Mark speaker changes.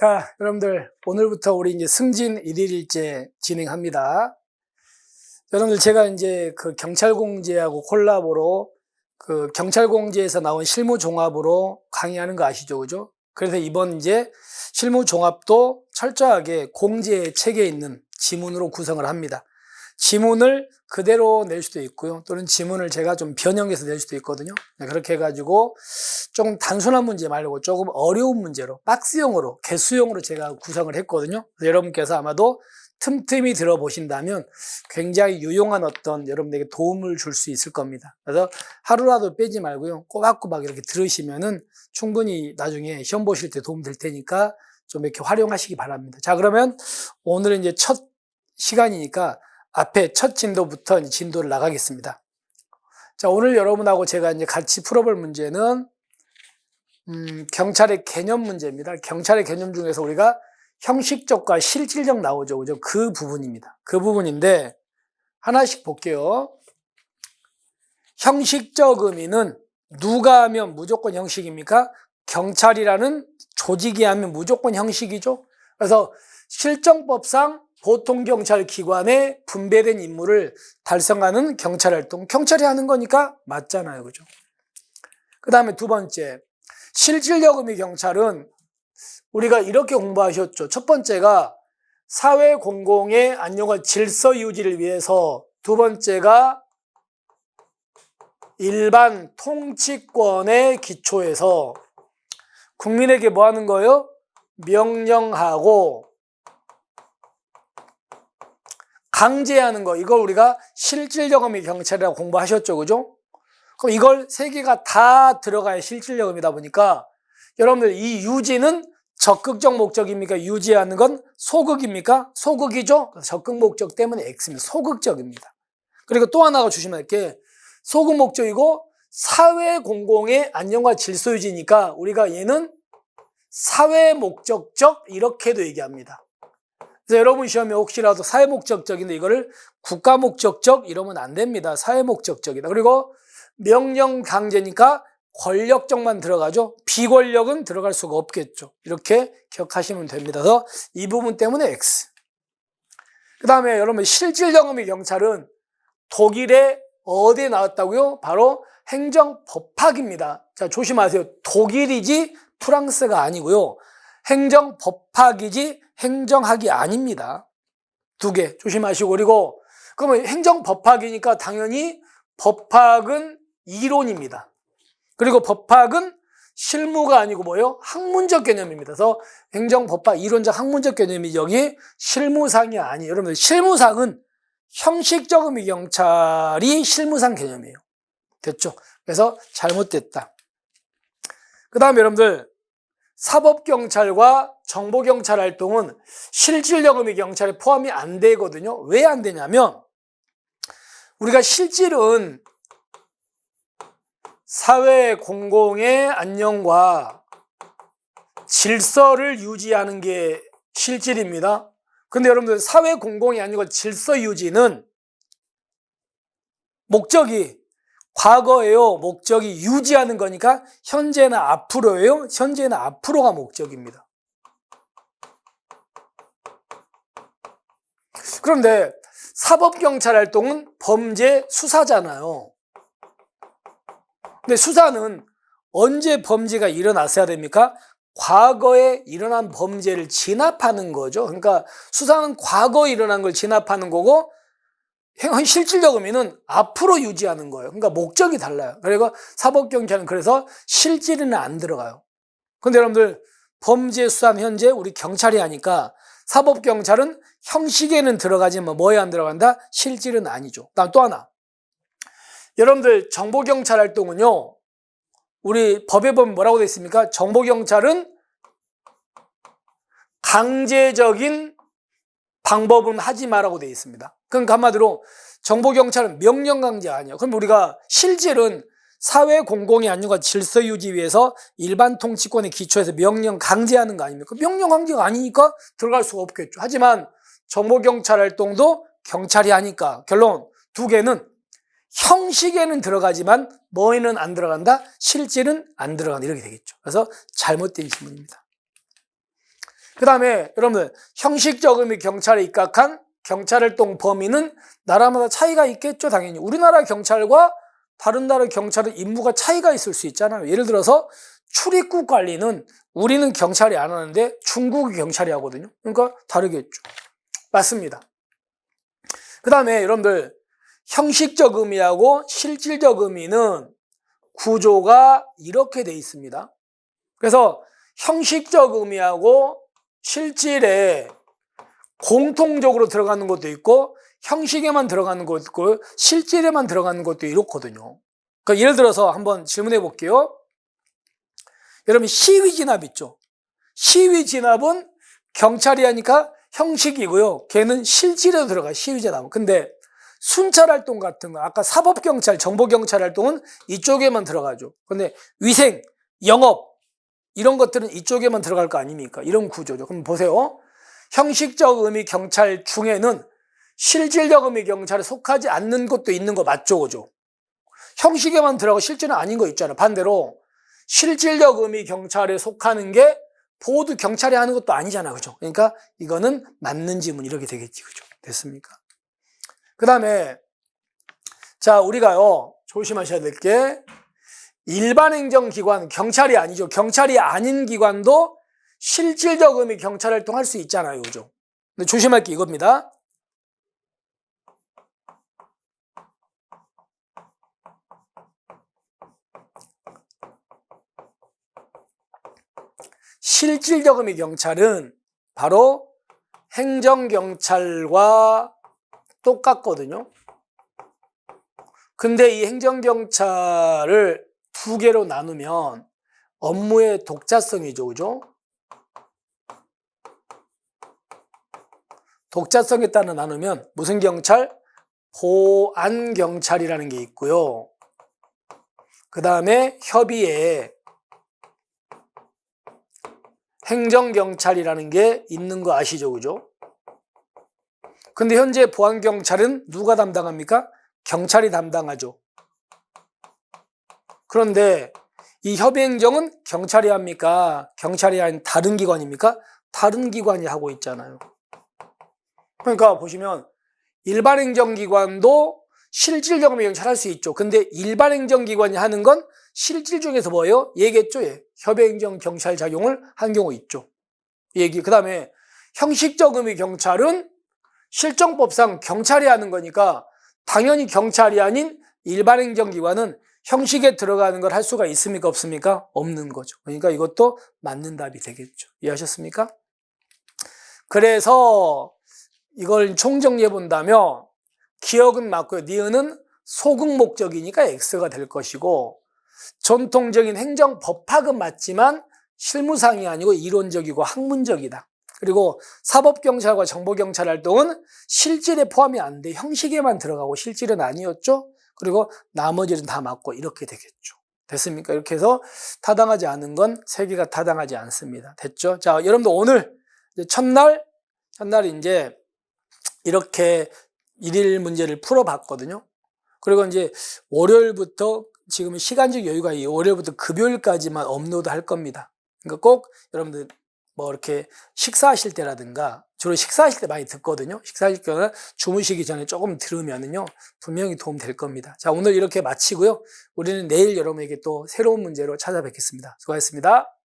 Speaker 1: 자, 여러분들 오늘부터 우리 이제 승진 일일일제 진행합니다. 여러분들 제가 이제 그 경찰공제하고 콜라보로 그 경찰공제에서 나온 실무 종합으로 강의하는 거 아시죠, 그죠? 그래서 이번 이제 실무 종합도 철저하게 공제 체계에 있는 지문으로 구성을 합니다. 지문을 그대로 낼 수도 있고요. 또는 지문을 제가 좀 변형해서 낼 수도 있거든요. 네, 그렇게 해가지고 조금 단순한 문제 말고 조금 어려운 문제로 박스형으로 개수형으로 제가 구성을 했거든요. 여러분께서 아마도 틈틈이 들어보신다면 굉장히 유용한 어떤 여러분에게 도움을 줄 수 있을 겁니다. 그래서 하루라도 빼지 말고요. 꼬박꼬박 이렇게 들으시면은 충분히 나중에 시험 보실 때 도움 될 테니까 좀 이렇게 활용하시기 바랍니다. 자, 그러면 오늘은 이제 첫 시간이니까 앞에 첫 진도부터 진도를 나가겠습니다. 자, 오늘 여러분하고 제가 이제 같이 풀어볼 문제는 음, 경찰의 개념 문제입니다. 경찰의 개념 중에서 우리가 형식적과 실질적 나오죠. 그죠? 그 부분입니다. 그 부분인데 하나씩 볼게요. 형식적 의미는 누가 하면 무조건 형식입니까? 경찰이라는 조직이 하면 무조건 형식이죠. 그래서 실정법상 보통 경찰 기관에 분배된 임무를 달성하는 경찰 활동, 경찰이 하는 거니까 맞잖아요. 그죠? 그 다음에 두 번째, 의미 경찰은 우리가 이렇게 공부하셨죠. 첫 번째가 사회 공공의 안녕과 질서 유지를 위해서 두 번째가 일반 통치권의 기초에서 국민에게 뭐 하는 거예요? 명령하고 강제하는 거 이걸 우리가 의미 경찰이라고 공부하셨죠. 그죠? 그럼 이걸 세 개가 다 들어가야 실질적 의미다 보니까 여러분들 이 유지는 적극적 목적입니까? 유지하는 건 소극입니까? 소극이죠? 적극 목적 때문에 X입니다. 소극적입니다. 그리고 또 하나가 주시면 할 게 소극 목적이고 사회 공공의 안녕과 질서 유지니까 우리가 얘는 사회 목적적 이렇게도 얘기합니다. 그래서 여러분 시험에 혹시라도 사회 목적적인데 이거를 국가 목적적 이러면 안 됩니다. 사회 목적적이다. 그리고 명령 강제니까 권력적만 들어가죠. 비권력은 들어갈 수가 없겠죠. 이렇게 기억하시면 됩니다. 그래서 이 부분 때문에 X. 그 다음에 여러분 실질적 의미 경찰은 독일에 어디에 나왔다고요? 바로 행정법학입니다. 자 조심하세요. 독일이지 프랑스가 아니고요. 행정법학이지 행정학이 아닙니다. 두 개 조심하시고 그리고 그러면 행정법학이니까 당연히 법학은 이론입니다. 그리고 법학은 실무가 아니고 뭐예요? 학문적 개념입니다. 그래서 행정법학 이론적 학문적 개념이 여기 실무상이 아니에요. 여러분들 실무상은 형식적 의미 경찰이 실무상 개념이에요. 됐죠? 그래서 잘못됐다. 그 다음에 여러분들 사법경찰과 정보경찰 활동은 의미 경찰에 포함이 안 되거든요. 왜 안 되냐면 우리가 실질은 사회 공공의 안녕과 질서를 유지하는 게 실질입니다. 근데 여러분들 사회 공공이 아니고 질서 유지는 목적이 과거예요. 목적이 유지하는 거니까 현재나 앞으로예요. 현재나 앞으로가 목적입니다. 그런데 사법경찰 활동은 범죄 수사잖아요. 근데 수사는 언제 범죄가 일어났어야 됩니까? 과거에 일어난 범죄를 진압하는 거죠. 그러니까 수사는 과거에 일어난 걸 진압하는 거고 실질적 의미는 앞으로 유지하는 거예요. 그러니까 목적이 달라요. 그리고 사법경찰은 그래서 실질에는 안 들어가요. 근데 여러분들 범죄 수사는 현재 우리 경찰이 하니까 사법경찰은 형식에는 들어가지만 뭐에 안 들어간다? 실질은 아니죠. 다음 또 하나. 여러분들 정보경찰 활동은요. 우리 법에 보면 뭐라고 되어 있습니까? 정보경찰은 강제적인 방법은 하지 마라고 되어 있습니다. 그러니까 한마디로 정보경찰은 명령 강제 아니에요. 그럼 우리가 실질은 사회 공공의 안녕과 질서 유지 위해서 일반 통치권의 기초에서 명령 강제하는 거 아닙니까? 명령 강제가 아니니까 들어갈 수가 없겠죠. 하지만 정보경찰 활동도 경찰이 하니까 결론 두 개는 형식에는 들어가지만 뭐에는 안 들어간다? 실질은 안 들어간다. 이렇게 되겠죠. 그래서 잘못된 질문입니다. 그 다음에 여러분들 형식적 의미 경찰에 입각한 경찰활동 범위는 나라마다 차이가 있겠죠 당연히. 우리나라 경찰과 다른 나라 경찰은 임무가 차이가 있을 수 있잖아요. 예를 들어서 출입국 관리는 우리는 경찰이 안 하는데 중국이 경찰이 하거든요. 그러니까 다르겠죠. 맞습니다. 그 다음에 여러분들 형식적 의미하고 실질적 의미는 구조가 이렇게 돼 있습니다. 그래서 형식적 의미하고 실질에 공통적으로 들어가는 것도 있고 형식에만 들어가는 것도 있고 실질에만 들어가는 것도 이렇거든요. 그러니까 예를 들어서 한번 질문해 볼게요. 여러분 시위 진압 있죠? 시위 진압은 경찰이 하니까 형식이고요. 걔는 실질에도 들어가요. 시위 진압은. 근데 순찰 활동 같은 거 아까 사법 경찰, 정보 경찰 활동은 이쪽에만 들어가죠. 근데 위생, 영업 이런 것들은 이쪽에만 들어갈 거 아닙니까? 이런 구조죠. 그럼 보세요. 형식적 의미 경찰 중에는 실질적 의미 경찰에 속하지 않는 것도 있는 거 맞죠? 그죠? 형식에만 들어가고 실질은 아닌 거 있잖아요. 반대로 실질적 의미 경찰에 속하는 게 보호도 경찰이 하는 것도 아니잖아. 그죠? 그러니까 이거는 맞는 지문 이렇게 되겠지. 그죠? 됐습니까? 그 다음에 자, 우리가요. 조심하셔야 될 게 일반 행정기관, 경찰이 아니죠. 경찰이 아닌 기관도 실질적 의미 경찰 활동할 수 있잖아요. 그죠? 근데 조심할 게 이겁니다. 실질적 의미 경찰은 바로 행정경찰과 똑같거든요. 근데 이 행정경찰을 두 개로 나누면 업무의 독자성이죠. 그죠? 독자성에 따라 나누면 무슨 경찰? 보안 경찰이라는 게 있고요. 그 다음에 협의에 행정 경찰이라는 게 있는 거 아시죠? 그죠? 근데 현재 보안 경찰은 누가 담당합니까? 경찰이 담당하죠. 그런데 이 협의행정은 경찰이 합니까? 경찰이 아닌 다른 기관입니까? 다른 기관이 하고 있잖아요. 그러니까 보시면 일반 행정기관도 실질적 의미 경찰 할 수 있죠. 근데 일반 행정기관이 하는 건 실질 중에서 뭐예요? 얘기했죠. 예. 협의행정 경찰 작용을 한 경우 있죠. 얘기. 그 다음에 형식적 의미 경찰은 실정법상 경찰이 하는 거니까 당연히 경찰이 아닌 일반 행정기관은 형식에 들어가는 걸 할 수가 있습니까? 없습니까? 없는 거죠. 그러니까 이것도 맞는 답이 되겠죠. 이해하셨습니까? 그래서 이걸 총정리해 본다면 기억은 맞고요. 니은은 소극 목적이니까 X가 될 것이고 전통적인 행정 법학은 맞지만 실무상이 아니고 이론적이고 학문적이다. 그리고 사법경찰과 정보경찰 활동은 실질에 포함이 안 돼. 형식에만 들어가고 실질은 아니었죠. 그리고 나머지는 다 맞고 이렇게 되겠죠. 됐습니까? 이렇게 해서 타당하지 않은 건 세 개가 타당하지 않습니다. 됐죠? 자, 여러분들 오늘 첫날, 첫날 이제 이렇게 일일 문제를 풀어봤거든요. 그리고 이제 월요일부터 지금 시간적 여유가 이 월요일부터 금요일까지만 업로드 할 겁니다. 그러니까 꼭 여러분들 뭐 이렇게 식사하실 때라든가 주로 식사하실 때 많이 듣거든요. 식사하실 때는 주무시기 전에 조금 들으면은요 분명히 도움 될 겁니다. 자 오늘 이렇게 마치고요. 우리는 내일 여러분에게 또 새로운 문제로 찾아뵙겠습니다. 수고하셨습니다.